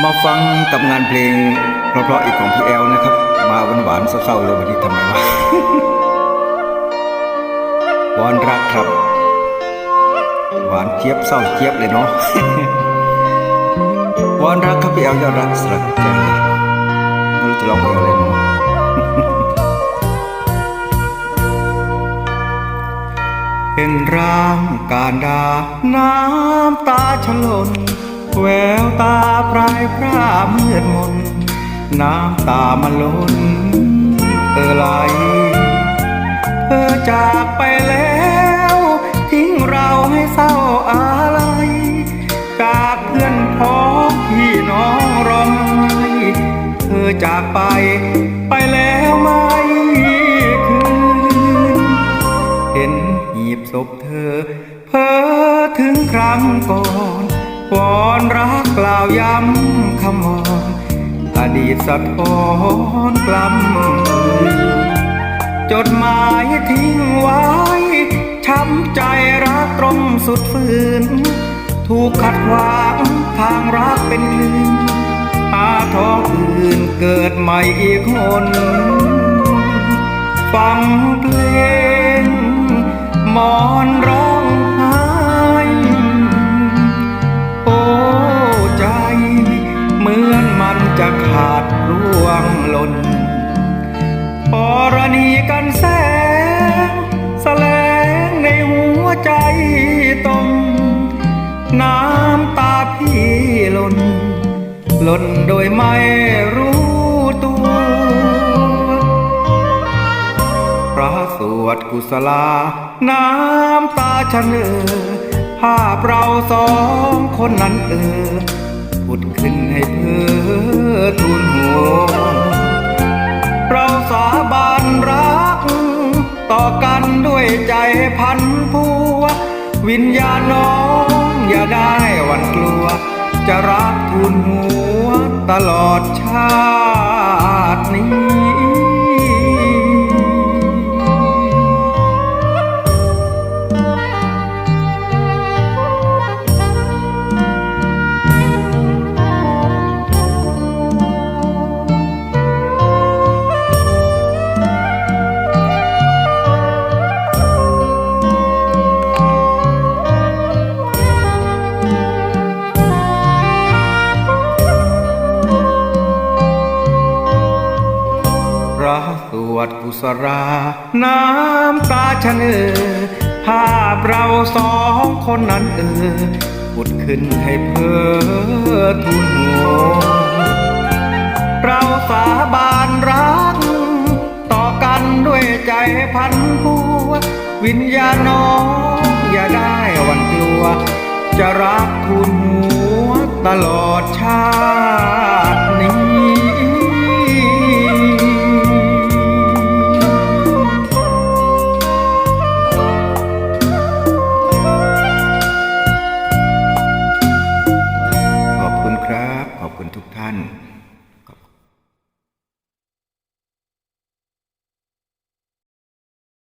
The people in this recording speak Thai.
มาฟังกับงานเพลงเพราะๆอีกของพี่แอลนะครับ มาหวานๆเศร้าๆเลยวันนี้ทำไมวะวอนรักครับ หวานเจี๊ยบเศร้าเจี๊ยบเลยเนาะวอนรักครับพี่แอลยอดรักสลักใจไม่รู้จะร้องเพลงอะไรเนาะเห็นร่างการดาน้ำตาฉลน แววตาพรายพร่ามืดมน น้ำตามาล้นเออไหลเธอจากไปแล้ว ทิ้งเราให้เศร้าอะไรจากเพื่อนพ้องพี่น้องร้องไห้เธอจากไปไปแล้วไม่คืนเห็นหีบศพเธอ เพ้อถึงครั้งก่อน วอนรักกล่าวย้ำคำวอนอดีตสะท้อนกล้ำจดหมายทิ้งไว้ช้ำใจรักตรงสุดฝืน ถูกขัดขวางทางรักเป็นคลื่นหาท้องอื่นเกิดใหม่อีกคนฟังเพลงมอนร จะขาดร่วงหล่นปรณีกันแสงแสลงในหัวใจตรงน้ำตาพี่หล่นหล่นโดยไม่รู้ตัวพระสวดกุศลา น้ำตาฉันเออภาพเราสองคนนั้นเออ ผุดขึ้นให้เพื่อทูลหัวเราสาบานรัก ต่อกันด้วยใจพันพัว วิญญาณน้องอย่าได้หวันกลัว จะรักทูลหัวตลอดชาตินี้ สวดกุศลาน้ำตาฉันเออภาพเราสองคนนั้นเออพุดขึ้นให้เพ้อทูลหัวเราสาบานรัก ต่อกันด้วยใจพันพัว วิญญาณน้องอย่าได้วันกลัว จะรักทูลหัวตลอดชาติ ทุกท่าน